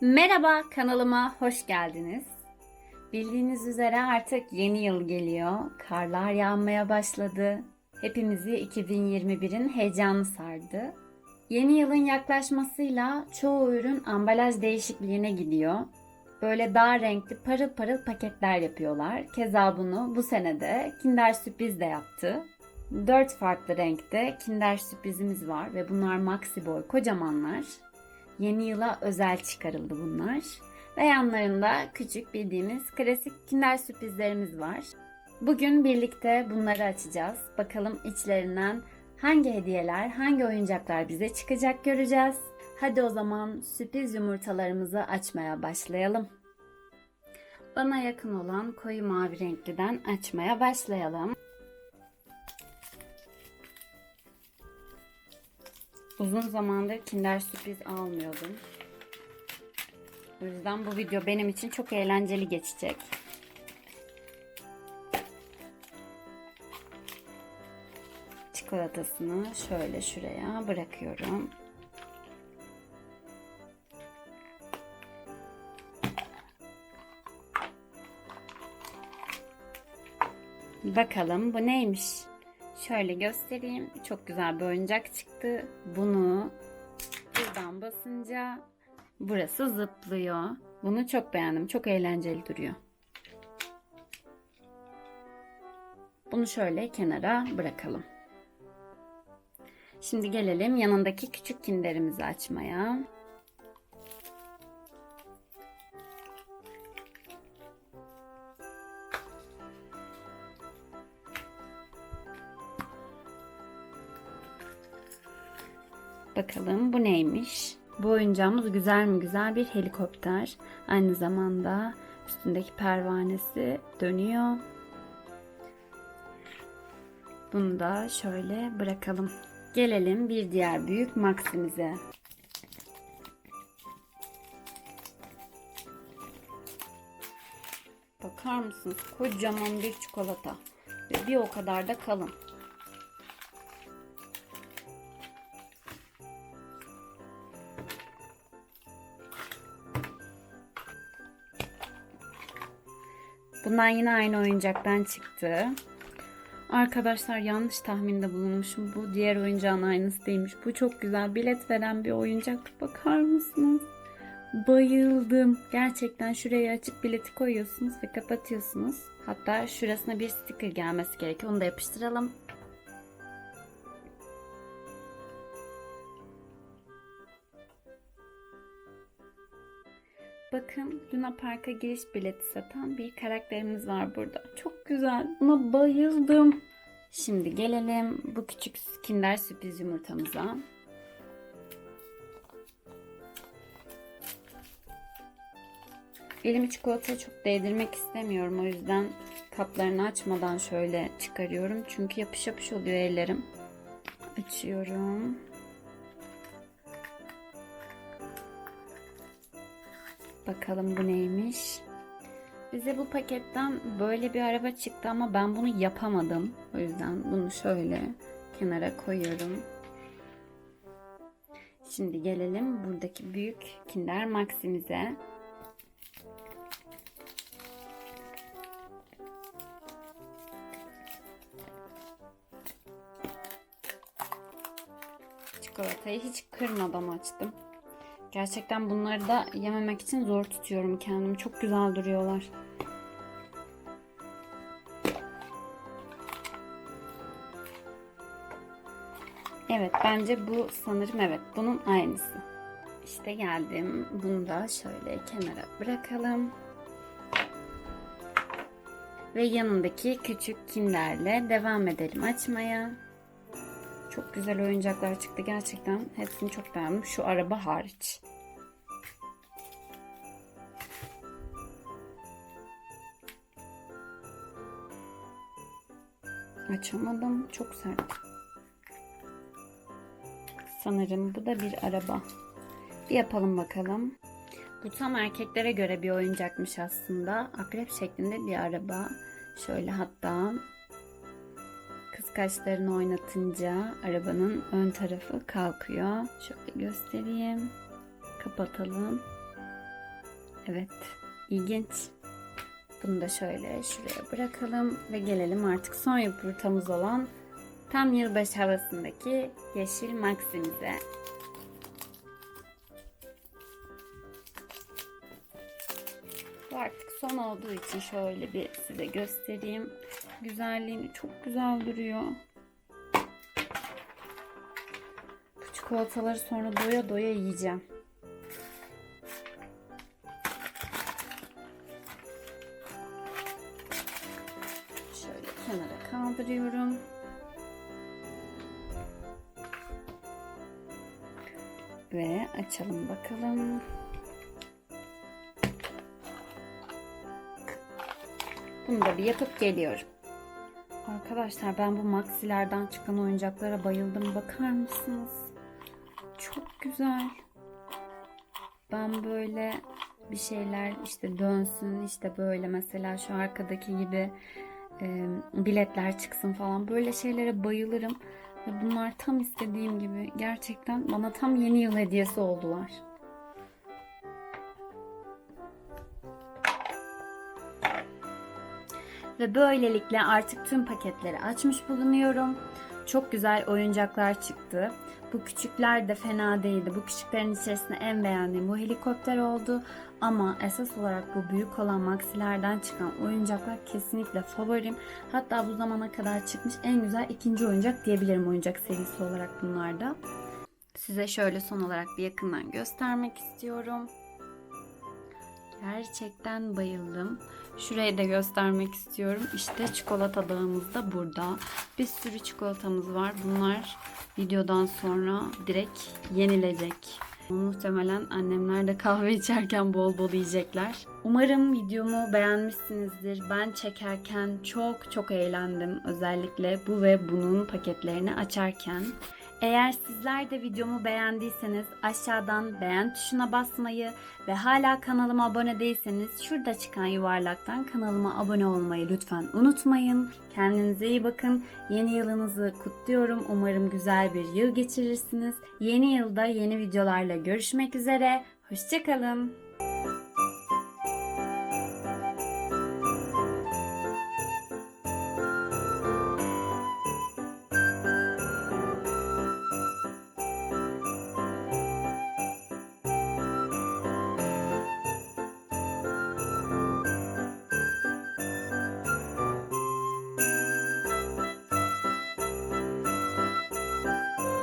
Merhaba kanalıma hoş geldiniz. Bildiğiniz üzere artık yeni yıl geliyor. Karlar yağmaya başladı. Hepimizi 2021'in heyecanı sardı. Yeni yılın yaklaşmasıyla çoğu ürün ambalaj değişikliğine gidiyor. Böyle daha renkli parıl parıl paketler yapıyorlar. Keza bunu bu senede Kinder Sürpriz de yaptı. Dört farklı renkte Kinder Sürprizimiz var ve bunlar maxi boy kocamanlar. Yeni yıla özel çıkarıldı bunlar. Ve yanlarında küçük bildiğimiz klasik Kinder sürprizlerimiz var. Bugün birlikte bunları açacağız. Bakalım içlerinden hangi hediyeler, hangi oyuncaklar bize çıkacak göreceğiz. Hadi o zaman sürpriz yumurtalarımızı açmaya başlayalım. Bana yakın olan koyu mavi renkliden açmaya başlayalım. Uzun zamandır Kinder sürpriz almıyordum. O yüzden bu video benim için çok eğlenceli geçecek. Çikolatasını şöyle şuraya bırakıyorum. Bakalım bu neymiş? Şöyle göstereyim. Çok güzel bir oyuncak çıktı. Bunu buradan basınca burası zıplıyor. Bunu çok beğendim. Çok eğlenceli duruyor. Bunu şöyle kenara bırakalım. Şimdi gelelim yanındaki küçük kinderimizi açmaya. Bakalım bu neymiş? Bu oyuncağımız güzel mi güzel bir helikopter. Aynı zamanda üstündeki pervanesi dönüyor. Bunu da şöyle bırakalım. Gelelim bir diğer büyük Max'imize. Bakar mısınız? Kocaman bir çikolata. Ve bir o kadar da kalın. Bundan yine aynı oyuncaktan çıktı. Arkadaşlar yanlış tahminde bulunmuşum. Bu diğer oyuncağın aynısı değilmiş. Bu çok güzel. Bilet veren bir oyuncak. Bakar mısınız? Bayıldım. Gerçekten şuraya açıp bileti koyuyorsunuz ve kapatıyorsunuz. Hatta şurasına bir sticker gelmesi gerekiyor. Onu da yapıştıralım. Bakın Luna Park'a giriş bileti satan bir karakterimiz var burada. Çok güzel. Buna bayıldım. Şimdi gelelim bu küçük Kinder sürpriz yumurtamıza. Elimi çikolataya çok değdirmek istemiyorum. O yüzden kaplarını açmadan şöyle çıkarıyorum. Çünkü yapış yapış oluyor ellerim. Açıyorum. Bakalım bu neymiş. Bize bu paketten böyle bir araba çıktı ama ben bunu yapamadım. O yüzden bunu şöyle kenara koyuyorum. Şimdi gelelim buradaki büyük Kinder Max'imize. Çikolatayı hiç kırmadan açtım. Gerçekten bunları da yememek için zor tutuyorum kendimi. Çok güzel duruyorlar. Evet bence bu sanırım evet bunun aynısı. İşte geldim. Bunu da şöyle kenara bırakalım. Ve yanındaki küçük kinderle devam edelim açmaya. Çok güzel oyuncaklar çıktı gerçekten. Hepsini çok beğendim. Şu araba hariç. Açamadım. Çok sert. Sanırım bu da bir araba. Bir yapalım bakalım. Bu tam erkeklere göre bir oyuncakmış aslında. Akrep şeklinde bir araba. Şöyle hatta kıskaçlarını oynatınca arabanın ön tarafı kalkıyor. Şöyle göstereyim. Kapatalım. Evet, ilginç. Bunu da şöyle şuraya bırakalım ve gelelim artık son yumurtamız olan tam yılbaşı havasındaki yeşil maksimize. Bu artık son olduğu için şöyle bir size göstereyim. Güzelliğini çok güzel duruyor. Bu çikolataları sonra doya doya yiyeceğim. Şöyle kenara kaldırıyorum. Ve açalım bakalım. Bunu da bir yapıp geliyorum. Arkadaşlar ben bu Maxilerden çıkan oyuncaklara bayıldım. Bakar mısınız? Çok güzel. Ben böyle bir şeyler işte dönsün işte böyle mesela şu arkadaki gibi e, biletler çıksın falan böyle şeylere bayılırım. Ve bunlar tam istediğim gibi gerçekten bana tam yeni yıl hediyesi oldular. Ve böylelikle artık tüm paketleri açmış bulunuyorum. Çok güzel oyuncaklar çıktı. Bu küçükler de fena değildi. Bu küçüklerin içerisinde en beğendiğim bu helikopter oldu. Ama esas olarak bu büyük olan maxilerden çıkan oyuncaklar kesinlikle favorim. Hatta bu zamana kadar çıkmış en güzel ikinci oyuncak diyebilirim oyuncak serisi olarak bunlarda. Size şöyle son olarak bir yakından göstermek istiyorum. Gerçekten bayıldım. Şurayı da göstermek istiyorum. İşte çikolata dağımız da burada. Bir sürü çikolatamız var. Bunlar videodan sonra direkt yenilecek. Muhtemelen annemler de kahve içerken bol bol yiyecekler. Umarım videomu beğenmişsinizdir. Ben çekerken çok çok eğlendim. Özellikle bu ve bunun paketlerini açarken. Eğer sizler de videomu beğendiyseniz aşağıdan beğen tuşuna basmayı ve hala kanalıma abone değilseniz şurada çıkan yuvarlaktan kanalıma abone olmayı lütfen unutmayın. Kendinize iyi bakın. Yeni yılınızı kutluyorum. Umarım güzel bir yıl geçirirsiniz. Yeni yılda yeni videolarla görüşmek üzere. Hoşçakalın.